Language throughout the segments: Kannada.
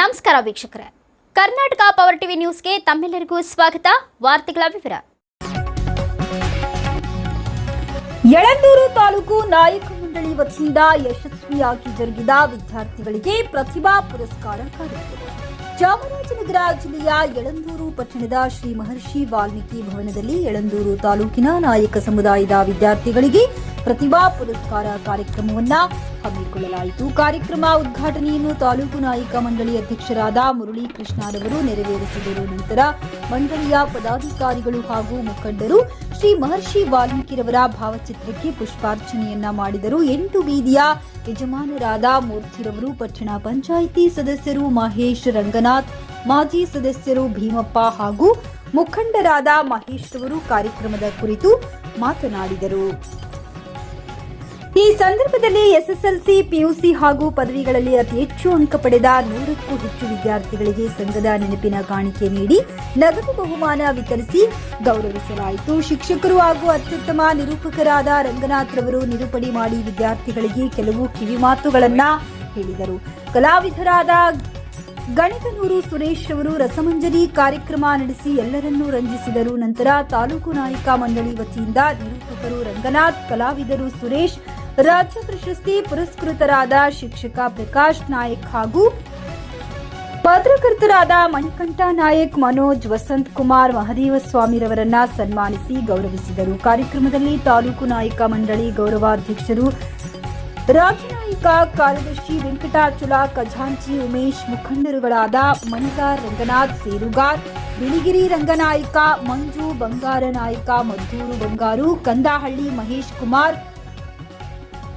ನಮಸ್ಕಾರ ವೀಕ್ಷಕರೇ. ಕರ್ನಾಟಕ ಪವರ್ ಟಿವಿ ನ್ಯೂಸ್ಗೆ ತಮ್ಮೆಲ್ಲರಿಗೂ ಸ್ವಾಗತ. ವಾರ್ತೆಗಳ ವಿವರ. ಯಳಂದೂರು ತಾಲೂಕು ನಾಯಕ ಮಂಡಳಿ ವತಿಯಿಂದ ಯಶಸ್ವಿಯಾಗಿ ಜರುಗಿದ ವಿದ್ಯಾರ್ಥಿಗಳಿಗೆ ಪ್ರತಿಭಾ ಪುರಸ್ಕಾರ ಕಾರ್ಯಕ್ರಮ. ಚಾಮರಾಜನಗರ ಜಿಲ್ಲೆಯ ಯಳಂದೂರು ಪಟ್ಟಣದ ಶ್ರೀ ಮಹರ್ಷಿ ವಾಲ್ಮೀಕಿ ಭವನದಲ್ಲಿ ಯಳಂದೂರು ತಾಲೂಕಿನ ನಾಯಕ ಸಮುದಾಯದ ವಿದ್ಯಾರ್ಥಿಗಳಿಗೆ ಪ್ರತಿಭಾ ಪುರಸ್ಕಾರ ಕಾರ್ಯಕ್ರಮವನ್ನ ಹಮ್ಮಿಕೊಳ್ಳಲಾಯಿತು. ಕಾರ್ಯಕ್ರಮ ಉದ್ಘಾಟನೆಯನ್ನು ತಾಲೂಕು ನಾಯಕ ಮಂಡಳಿ ಅಧ್ಯಕ್ಷರಾದ ಮುರಳಿ ಕೃಷ್ಣರವರು ನೆರವೇರಿಸಿದರು. ನಂತರ ಮಂಡಳಿಯ ಪದಾಧಿಕಾರಿಗಳು ಹಾಗೂ ಮುಖಂಡರು ಶ್ರೀ ಮಹರ್ಷಿ ವಾಲ್ಮೀಕಿರವರ ಭಾವಚಿತ್ರಕ್ಕೆ ಪುಷ್ಪಾರ್ಚನೆಯನ್ನ ಮಾಡಿದರು. ಎಂಟು ಬೀದಿಯ ಯಜಮಾನರಾದ ಮೂರ್ತಿರವರು, ಪಟ್ಟಣ ಪಂಚಾಯಿತಿ ಸದಸ್ಯರು ಮಹೇಶ್ ರಂಗನಾಥ್, ಮಾಜಿ ಸದಸ್ಯರು ಭೀಮಪ್ಪ ಹಾಗೂ ಮುಖಂಡರಾದ ಮಹೇಶ್ ಅವರು ಕಾರ್ಯಕ್ರಮದ ಕುರಿತು ಮಾತನಾಡಿದರು. ಈ ಸಂದರ್ಭದಲ್ಲಿ ಎಸ್ಎಸ್ಎಲ್ಸಿ, ಪಿಯುಸಿ ಹಾಗೂ ಪದವಿಗಳಲ್ಲಿ ಅತಿ ಹೆಚ್ಚು ಅಂಕ ಪಡೆದ ನೂರಕ್ಕೂ ಹೆಚ್ಚು ವಿದ್ಯಾರ್ಥಿಗಳಿಗೆ ಸಂಘದ ನೆನಪಿನ ಕಾಣಿಕೆ ನೀಡಿ ನಗದು ಬಹುಮಾನ ವಿತರಿಸಿ ಗೌರವಿಸಲಾಯಿತು. ಶಿಕ್ಷಕರು ಹಾಗೂ ಅತ್ಯುತ್ತಮ ನಿರೂಪಕರಾದ ರಂಗನಾಥ್ ರವರು ನಿರೂಪಣೆ ಮಾಡಿ ವಿದ್ಯಾರ್ಥಿಗಳಿಗೆ ಕೆಲವು ಕಿವಿಮಾತುಗಳನ್ನ ಹೇಳಿದರು. ಕಲಾವಿದರಾದ ಗಣಿತನೂರು ಸುರೇಶ್ ಅವರು ರಸಮಂಜರಿ ಕಾರ್ಯಕ್ರಮ ನಡೆಸಿ ಎಲ್ಲರನ್ನೂ ರಂಜಿಸಿದರು. ನಂತರ ತಾಲೂಕು ನಾಯಕ ಮಂಡಳಿ ವತಿಯಿಂದ ನಿರೂಪಕರು ರಂಗನಾಥ್, ಕಲಾವಿದರು ಸುರೇಶ್ ರಾಜ್ಯ ಪ್ರಶಸ್ತಿ ಪುರಸ್ಕೃತರಾದ ಶಿಕ್ಷಕ ಪ್ರಕಾಶ್ ನಾಯಕ್ ಹಾಗೂ ಪತ್ರಕರ್ತರಾದ ಮಣಿಕಂಠ ನಾಯಕ್, ಮನೋಜ್ ವಸಂತ್ ಕುಮಾರ್ ಮಹದೇವಸ್ವಾಮಿರವರನ್ನ ಸನ್ಮಾನಿಸಿ ಗೌರವಿಸಿದರು. ಕಾರ್ಯಕ್ರಮದಲ್ಲಿ ತಾಲೂಕು ನಾಯಕ ಮಂಡಳಿ ಗೌರವಾಧ್ಯಕ್ಷರು, ರಾಜ್ಯ ನಾಯಕ ಕಾರ್ಯದರ್ಶಿ ವೆಂಕಟಾಚಲ, ಖಜಾಂಚಿ ಉಮೇಶ್ ಮುಖಂಡರುಗಳಾದ ಮಣಿಕಾರ್ ರಂಗನಾಥ್ ಸೇರುಗಾರ್, ಬಿಳಿಗಿರಿ ರಂಗನಾಯಕ ಮಂಜು ಬಂಗಾರ ನಾಯಕ, ಮದ್ದೂರು ಬಂಗಾರು, ಕಂದಾಹಳ್ಳಿ ಮಹೇಶ್ ಕುಮಾರ್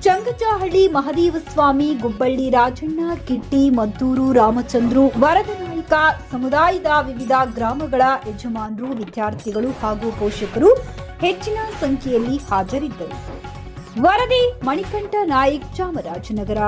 ಚಂಗಚಹಳ್ಳಿ ಮಹದೇವ ಸ್ವಾಮಿ, ಗುಬ್ಬಳ್ಳಿ ರಾಜಣ್ಣ, ಕಿಟ್ಟಿ, ಮದ್ದೂರು, ರಾಮಚಂದ್ರು ವರದನಾಯಕ ಸಮುದಾಯದ ವಿವಿಧ ಗ್ರಾಮಗಳ ಯಜಮಾನರು, ವಿದ್ಯಾರ್ಥಿಗಳು ಹಾಗೂ ಪೋಷಕರು ಹೆಚ್ಚಿನ ಸಂಖ್ಯೆಯಲ್ಲಿ ಹಾಜರಿದ್ದರು. ವರದಿ ಮಣಿಕಂಠ ನಾಯಕ್ ಚಾಮರಾಜನಗರ.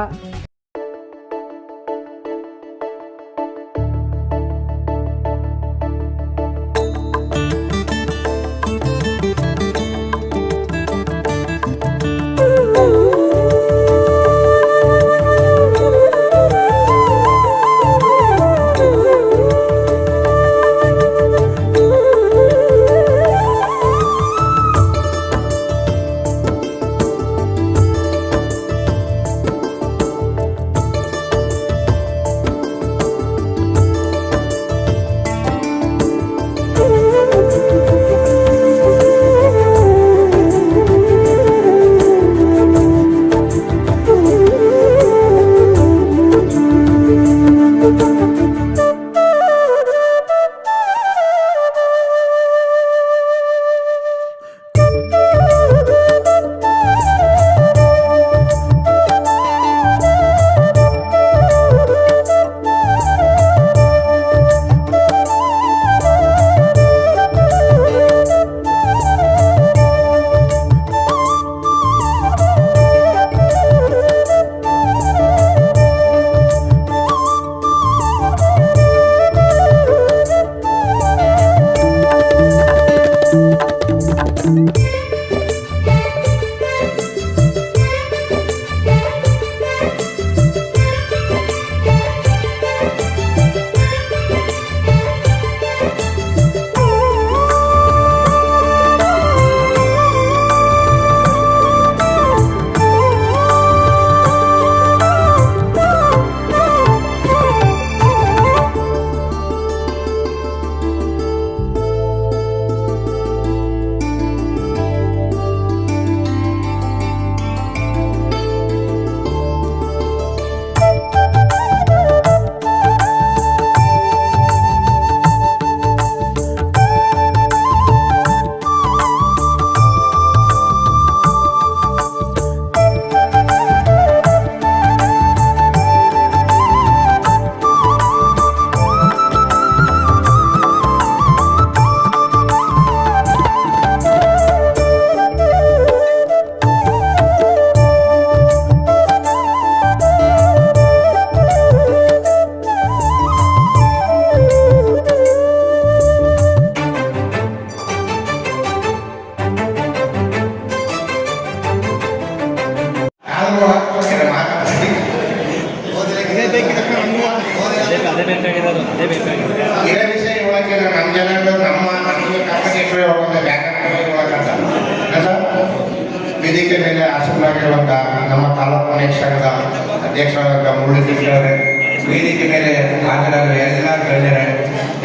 ವೇದಿಕೆ ಮೇಲೆ ಹಾಜರಾದ ಎಲ್ಲ ಗಣ್ಯರೇ,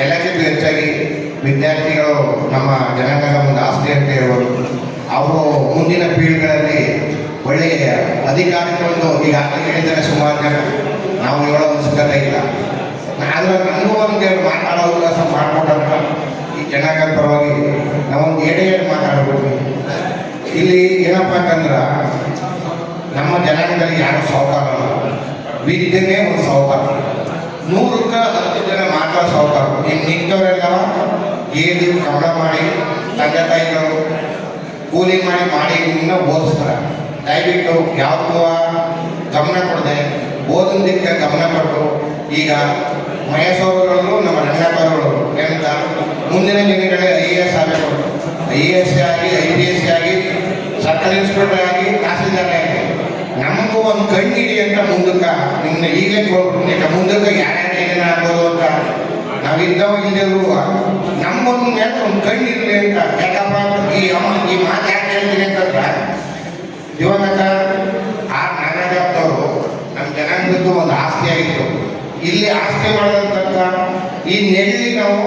ಎಲ್ಲಕ್ಕಿಂತ ಹೆಚ್ಚಾಗಿ ವಿದ್ಯಾರ್ಥಿಗಳು ನಮ್ಮ ಜನಾಂಗದ ಒಂದು ಆಸ್ತಿ ಅಂತ ಹೇಳ್ಬೋದು ಅವರು ಮುಂದಿನ ಪೀಳಿಗೆಗಳಲ್ಲಿ ಒಳ್ಳೆಯ ಅಧಿಕಾರಕ್ಕೆ ಒಂದು ಈಗ ಹೇಳಿದ್ದಾರೆ ಸುಮಾರು ಜನ. ನಾವು ಹೇಳೋ ಅವಶ್ಯಕತೆ ಇಲ್ಲ. ಆದ್ರೆ ನನಗೂ ಎರಡು ಮಾತಾಡೋ ಅವಕಾಶ ಮಾಡಿಕೊಟ್ಟಂತ ಈ ಜನಾಂಗದ ಪರವಾಗಿ ನಾವೊಂದು ಏಳು ಮಾತಾಡ್ಬೋದು ಇಲ್ಲಿ ಏನಪ್ಪ ಅಂತಂದ್ರೆ ನಮ್ಮ ಜನಾಂಗದಲ್ಲಿ ಯಾರು ಅಲ್ಲ ವಿದ್ಯೆನೇ ಒಂದು ಸಾಹುಕಾರ ನೂರಕ್ಕೆ ಹತ್ತು ಜನ ಮಾತ್ರ ಸಾಹುಕಾರ ಇನ್ನು ನಿಂತವರೆಲ್ಲ ಏನು ಕಮಲ ಮಾಡಿ, ತಂದೆ ತಾಯಿಗಳು ಕೂಲಿ ಮಾಡಿ ಮಾಡಿ ನಿಮ್ಮನ್ನ ಓದಿಸ್ತಾರೆ. ದಯವಿಟ್ಟು ಯಾವುದು ಗಮನ ಕೊಡದೆ ಓದೋದಕ್ಕೆ ಗಮನ ಕೊಟ್ಟು ಈಗ ಮಹೇಶ್ವರಗಳು ನಮ್ಮ ರಂಗಪ್ಪಗಳು ಏನಂತ ಮುಂದಿನ ದಿನಗಳಲ್ಲಿ ಐ ಎ ಎಸ್ ಆಗಬೇಕು. ಐ ಎ ಎಸ್ ಆಗಿ, ಐ ಪಿ ಎಸ್ ಆಗಿ ಸರ್ಕಲ್ ಇನ್ಸ್ಪೆಕ್ಟರ್ ಆಗಿ ನಮಗೂ ಒಂದು ಕಣ್ಣು ಹಿಡಿ ಅಂತ ಮುಂದಕ್ಕೆ, ನಿನ್ನ ಈಗಲೇ ಕೊಡ್ಬೇಕು ಮುಂದಕ್ಕೆ ಯಾರ್ಯಾರು ಏನೇನು ಆಗ್ಬೋದು ಅಂತ. ನಾವು ಇದ್ದವ ಇಲ್ಲದಿರುವ ನಮ್ಮೊಂದು ಮೇಲೆ ಒಂದು ಕಣ್ಣು ಇರಲಿ ಅಂತ. ಯಾಕಪ್ಪ ಈ ಅಮ್ಮ, ಈ ಮಾತು ಯಾಕೆ ಹೇಳ್ತೀನಿ ಅಂತಂದ್ರೆ ದಿವಂಗತ ಆ ನಾನಾಗತ್ತವರು ನಮ್ಮ ಜನಾಂಗದ್ದು ಒಂದು ಆಸ್ತಿ ಆಗಿತ್ತು. ಇಲ್ಲಿ ಆಸ್ತಿ ಮಾಡಿದಂತ ಈ ನೆಲ್ಲಿ ನಾವು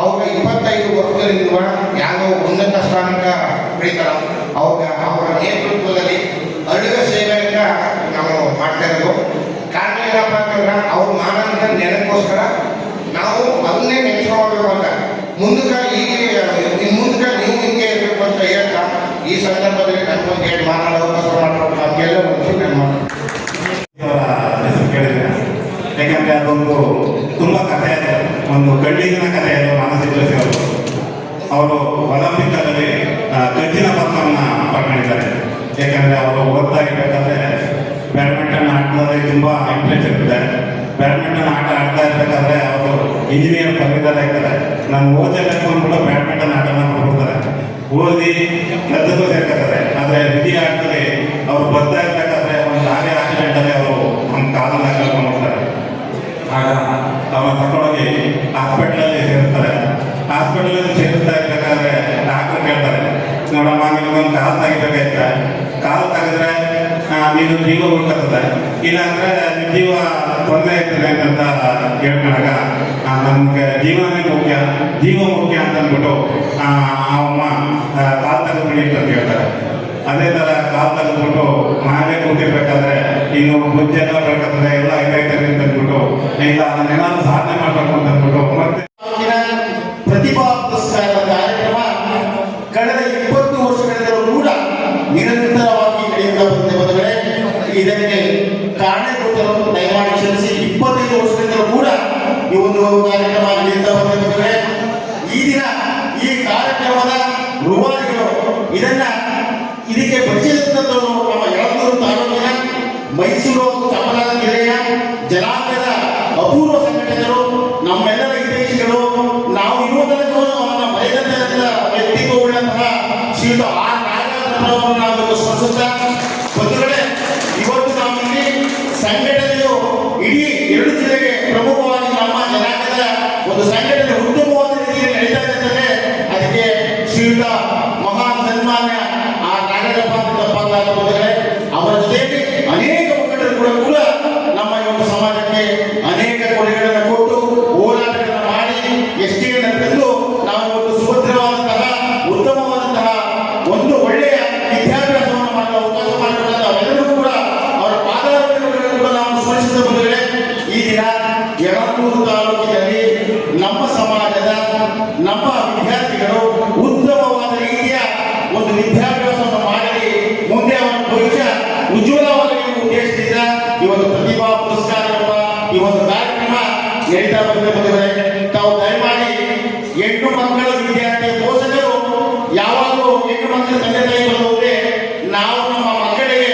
ಅವ್ರ ಇಪ್ಪತ್ತೈದು ವರ್ಷದಿಂದ ಯಾವುದೋ ಉನ್ನತ ಸ್ಥಾನಕ್ಕೆ ಬೆಳೀತಾರ. ಅವ್ರ ಅವರ ನೇತೃತ್ವದಲ್ಲಿ ಅಡುಗೆ ಸೇವೆಯಿಂದ ಮಾಡ್ತಾ ಇರೋದು ಕಾರಣ ಏನಪ್ಪ ಅಂತಂದ್ರೆ ಅವ್ರು ಮಾಡೋದ್ರ ನೆನಪೋಸ್ಕರ ನಾವು ಅದನ್ನೇ ನೆಚ್ಚಿಕೊಳ್ಬೇಕು ಅಂತ ಮುಂದಕ್ಕೆ ಈಗ ಮುಂದಕ್ಕೆ ನೀವು ಹಿಂಗೆ ಇರಬೇಕು ಅಂತ ಹೇಳ್ತಾ ಈ ಸಂದರ್ಭದಲ್ಲಿ ನನಗೊಂದು ಹೇಳಿ ಮಾತಾಡೋ ಅವಕಾಶ ಮಾಡ್ಕೊಂಡು ನಮಗೆಲ್ಲ ಒಂದು ನಾನು ಹೆಸರು ಯಾಕಂದ್ರೆ ಅದೊಂದು ತುಂಬ ಕಥೆ ಇದೆ. ಒಂದು ಕಳ್ಳಿಗಿನ ಕಥೆ ಇದೆ ಮಾನಸಿಕ ಅವರು ಅವರು ಒಲಿಂಪಿಕ್ನಲ್ಲಿ ಆ, ಪತ್ರವನ್ನು ಪಡ್ಕೊಂಡಿದ್ದಾರೆ. ಯಾಕಂದ್ರೆ ಅವರು ಓದ್ತಾ ಇರ್ಬೇಕಾದ್ರೆ ಆಟದಲ್ಲಿ ತುಂಬಾ ಇಂಟ್ರೆಸ್ಟ್ ಇರುತ್ತೆ. ಬ್ಯಾಡ್ಮಿಂಟನ್ ಆಟ ಆಡ್ತಾ ಇರ್ಬೇಕಾದ್ರೆ ಅವರು ಇಂಜಿನಿಯರ್ ಪದವೀಧರಾಗ್ತಾರೆ ನಾನು ಓದಬೇಕು ಅಂದ್ಬಿಟ್ಟು ಬ್ಯಾಡ್ಮಿಂಟನ್ ಆಟನ ಮಾಡ್ಬಿಡ್ತಾರೆ ಓದಿ ಗದ್ದಲು ಸೇರ್ಕೊತಾರೆ. ಆದರೆ ವಿಧಿ ಆಟದಲ್ಲಿ ಅವ್ರು ಬರ್ತಾ ಇರ್ಬೇಕಾದ್ರೆ ಒಂದು ಲಾರಿ ಆಕ್ಸಿಡೆಂಟ್ ಅಲ್ಲಿ ಅವರು ನಮ್ಮ ಕಾಲನ್ನ ಕಳ್ಕೊಂಡು ಹೋಗ್ತಾರೆ ಆಗ ಅವ್ರನ್ನ ತಗೊಂಡೋಗಿ ಹಾಸ್ಪಿಟ್ಲಲ್ಲಿ ಸೇರಿಸ್ತಾರೆ ಹಾಸ್ಪಿಟಲಲ್ಲಿ ಸೇರಿಸ್ತಾ ಇರ್ಬೇಕಾದ್ರೆ ಡಾಕ್ಟರ್ ಕೇಳ್ತಾರೆ. ನೋಡಮ್ಮ, ನಿಮ್ಗೊಂದು ಕಾಲು ತೆಗಿಬೇಕಾಯ್ತ? ಕಾಲು ತೆಗೆದ್ರೆ ನೀನು ಜೀವ ಉಳ್ಕೊತದೆ ಇಲ್ಲಾಂದ್ರೆ ಜೀವ ತೊಂದರೆ ಇರ್ತದೆ ಅಂತ ಹೇಳ್ಕೊಂಡಾಗ ನಮ್ಗೆ ಜೀವನೇ ಮುಖ್ಯ, ಜೀವ ಮುಖ್ಯ ಅಂತ ಅಂದ್ಬಿಟ್ಟು ಅಮ್ಮ ಕಾಲು ತೆಗೆದ್ಬಿಡಿ ಅಂತ ಹೇಳ್ತಾರೆ. ಅದೇ ತರ ಕಾಲು ತೆಗೆದ್ಬಿಟ್ಟು ನಾವೇ ಕೂತಿರ್ಬೇಕಾದ್ರೆ ಇನ್ನು ಬುಜ್ಜೆಲ್ಲ ಬೆಳ್ಕೊತದೆ ಎಲ್ಲ ಇದೈತೆ ಅಂತ ಅಂದ್ಬಿಟ್ಟು ಇಲ್ಲ, ಅದನ್ನೆಲ್ಲ ಸಾಧನೆ ಮಾಡ್ಬೇಕು ಅಂತ ಅಂದ್ಬಿಟ್ಟು ಮತ್ತೆ ದಯಮಾಡಿ ಕ್ಷಮಿಸಿ ಇಪ್ಪತ್ತೈದು ವರ್ಷಗಳಿಂದಲೂ ಕೂಡ ಈ ಒಂದು ಕಾರ್ಯಕ್ರಮ ನಡೀತಾ ಬಂದಿದೆ ಈ ದಿನ ಈ ಕಾರ್ಯಕ್ರಮದ ರೂವಾರಿಗಳು ಇದನ್ನ ಇದಕ್ಕೆ ಬಚ್ಚಿದಂತವರು ನಮ್ಮ ಯಳಂದೂರು ತಾಲೂಕಿನ ಮೈಸೂರು ಚಾಮರಾಜ ಜಿಲ್ಲೆಯ ಜಲಾಶಯದ ಅಪೂರ್ವ ಸಂಘಟನೆಗಳು ನಮ್ಮೆಲ್ಲರ ಹಿತೈಷಿಗಳು, ನಾವು ಇರುವುದಕ್ಕೂ ಅವನ ಮೈದಂತಹ ವ್ಯಕ್ತಿತ್ವವುಳ್ಳಂತಹ ಶ್ರೀಯುತ ಆರ್ ನಾಗರಾಜರವರನ್ನು ನಾವು ಸ್ಮರಿಸುತ್ತಾ ಬಂಧುಗಳೇ ಇಲ್ಲಿ సంఘటనలో ನಡೀತಾ ಬಂದ್ರೆ ತಾವು ದಯಮಾಡಿ ಹೆಣ್ಣು ಮಕ್ಕಳ ವಿದ್ಯಾರ್ಥಿ, ಪೋಷಕರು, ಯಾವಾಗಲೂ ಹೆಣ್ಣು ಮಕ್ಕಳ ತಂದೆ ತಾಯಿ ಹೋದ್ರೆ ನಾವು ನಮ್ಮ ಮಕ್ಕಳಿಗೆ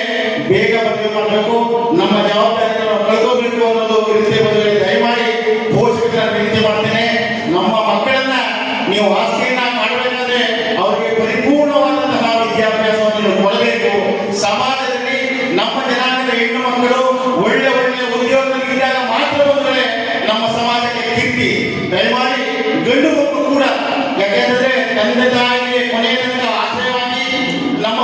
ಬೇಗ ಮದುವೆ ಮಾಡಬೇಕು. ನಮ್ಮ ಜವಾಬ್ದಾರಿಯನ್ನು ಕಳ್ಕೋಬೇಕು ಅನ್ನೋದು ವಿನಂತಿ ಬಂಧುಗಳೇ, ದಯಮಾಡಿ ಪೋಷಕರ ವಿನಂತಿ ಮಾಡ್ತೇನೆ. ನಮ್ಮ ಮಕ್ಕಳನ್ನ ನೀವು ಆಸ್ತಿಯನ್ನ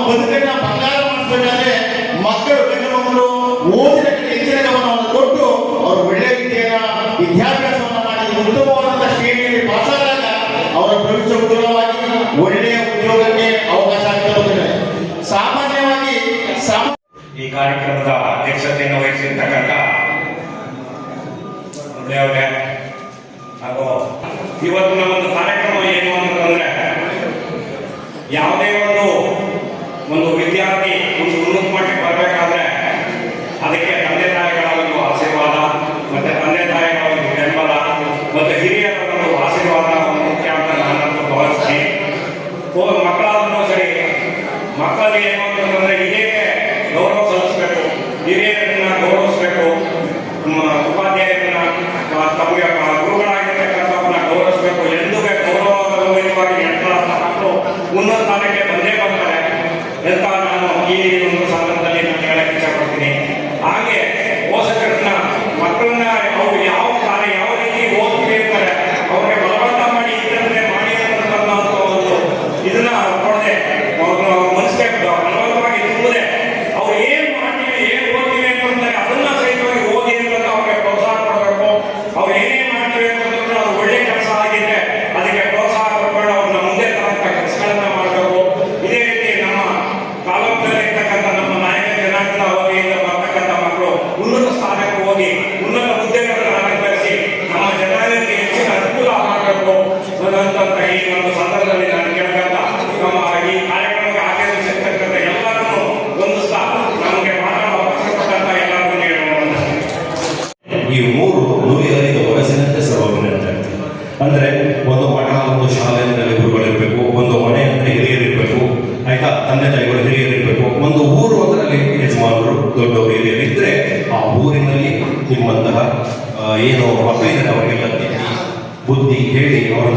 ಬದುಕನ್ನ ಬಂಗಾರ ಮಾಡಿಸ್ಬೇಕಾದ್ರೆ ಮಕ್ಕಳು વિદ્યાર્થી ઉચ્ચ ઉન્નત માટે પરવેટ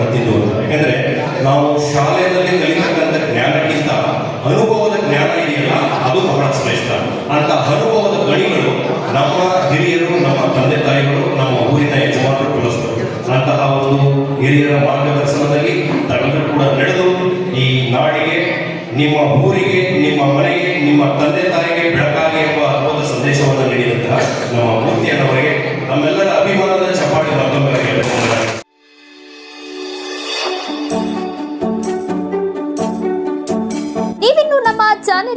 ಬರ್ತಿದ್ದು ಯಾಕಂದ್ರೆ ನಾವು ಶಾಲೆಯಲ್ಲಿ ಕಲಿತಕ್ಕಂಥ ಜ್ಞಾನಕ್ಕಿಂತ ಅನುಭವದ ಜ್ಞಾನ ಇದೆಯಲ್ಲ, ಅದು ಬಹಳ ಶ್ರೇಷ್ಠ. ಅಂತ ಅನುಭವದ ಗಣಿಗಳು ನಮ್ಮ ಹಿರಿಯರು, ನಮ್ಮ ತಂದೆ ತಾಯಿಗಳು, ನಮ್ಮ ಊರಿನ ಯಜಮಾನರು ಬಳಸ್ತಾರೆ ಅಂತಹ ಒಂದು ಹಿರಿಯರ ಮಾರ್ಗದರ್ಶನದಲ್ಲಿ ತಮಗೆ ಕೂಡ ನಡೆದು, ಈ ನಾಡಿಗೆ, ನಿಮ್ಮ ಊರಿಗೆ, ನಿಮ್ಮ ಮನೆಗೆ, ನಿಮ್ಮ ತಂದೆ ತಾಯಿಗೆ ಬೆಳಕಾಗಿ ಎಂಬ ಅದ್ಭುತ ಸಂದೇಶವನ್ನು ನೀಡಿದಂತಹ ನಮ್ಮ ಮೂರ್ತಿಯನ್ನವರಿಗೆ ನಮ್ಮೆಲ್ಲರ ಅಭಿಮಾನದ ಚಪ